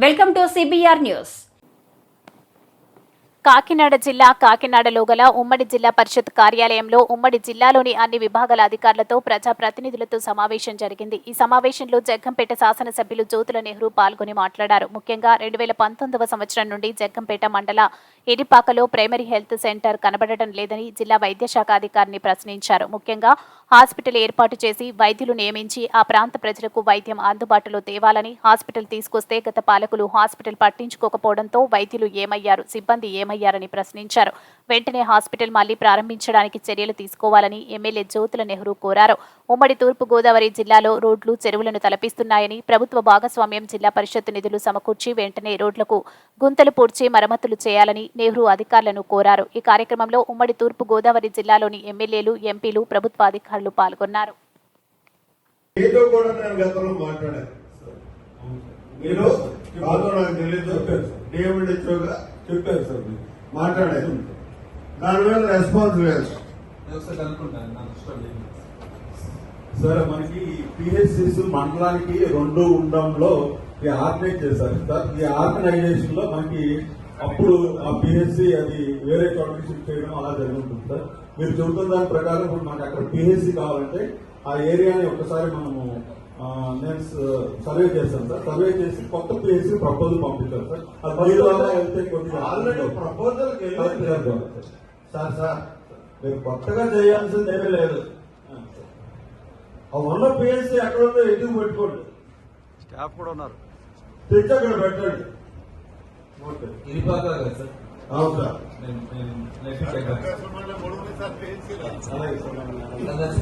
Welcome to CBR news Kakinada జిల్లా కాకినాడలో గల ఉమ్మడి జిల్లా పరిషత్ కార్యాలయంలో ఉమ్మడి జిల్లాలోని అన్ని విభాగాల అధికారులతో ప్రజా ప్రతినిధులతో సమావేశం జరిగింది. ఈ సమావేశంలో జగ్గంపేట శాసనసభ్యులు జ్యోతుల నెహ్రూ పాల్గొని మాట్లాడారు. ముఖ్యంగా రెండు వేల పంతొమ్మిదవ సంవత్సరం నుండి జగ్గంపేట మండల ఎడిపాకలో ప్రైమరీ హెల్త్ సెంటర్ కనబడటం లేదని జిల్లా వైద్యశాఖ అధికారిని ప్రశ్నించారు. ముఖ్యంగా హాస్పిటల్ ఏర్పాటు చేసి వైద్యులు నియమించి ఆ ప్రాంత ప్రజలకు వైద్యం అందుబాటులో తేవాలని హాస్పిటల్ తీసుకొస్తే గత పాలకులు హాస్పిటల్ పట్టించుకోకపోవడంతో వైద్యులు ఏమయ్యారు? సిబ్బంది ఏమయ్యారని ప్రశ్నించారు. వెంటనే హాస్పిటల్ మళ్ళీ ప్రారంభించడానికి చర్యలు తీసుకోవాలని ఎమ్మెల్యే జ్యోతుల నెహ్రూ కోరారు. ఉమ్మడి తూర్పు గోదావరి జిల్లాలో రోడ్లు చెరువులను తలపిస్తున్నాయని ప్రభుత్వ భాగస్వామ్యం జిల్లా పరిషత్ నిధులు సమకూర్చి వెంటనే రోడ్లకు గుంతలు పూడ్చి మరమ్మతులు చేయాలని నెహ్రూ అధికారులను కోరారు. ఈ కార్యక్రమంలో ఉమ్మడి తూర్పు గోదావరి జిల్లాలోని ఎమ్మెల్యేలు ఎంపీలు ప్రభుత్వ అధికారులు పాల్గొన్నారు. ఏదో కూడా నేను గతంలో మాట్లాడాను. మీరు? కాదు నాకు తెలీదు డేవిడ్ ఇచ్చోగా చెప్పారు సార్ మీరు. మాట్లాడాను దాని మీద రెస్పాన్స్ లేదు. ఒకసారి సార్ మనకి పిహెచ్సిస్ మండలానికి రెండు ఉండడంలో ఈ ఆర్గనైజ్ చేశారు సార్. ఈ ఆర్గనైజేషన్లో మనకి అప్పుడు ఆ పిహెచ్సి అది వేరే చోటకి షిఫ్ట్ చేయడం అలా జరిగి ఉంటుంది సార్. మీరు చెబుతున్న దాని ప్రకారం ఇప్పుడు మనకి అక్కడ పిహెచ్సి కావాలంటే ఆ ఏరియాని ఒక్కసారి మనము నేను సర్వే చేస్తాను సార్ సర్వే చేసి కొత్త పిహెచ్సి ప్రపోజల్ పంపించారు సార్ అది వెళ్తే కొద్దిగా ఆల్రెడీ ప్రపోజల్ సార్. సార్ మీరు కొత్తగా చేయాల్సింది ఏమీ లేదు ఆ ఉన్న పిఎస్సీ ఎక్కడ ఉందో ఎందుకు పెట్టుకోండి స్టాఫ్ కూడా ఉన్నారు తెచ్చి అక్కడ పెట్టండి అవును సార్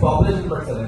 పాపులేషన్ పడుతుంది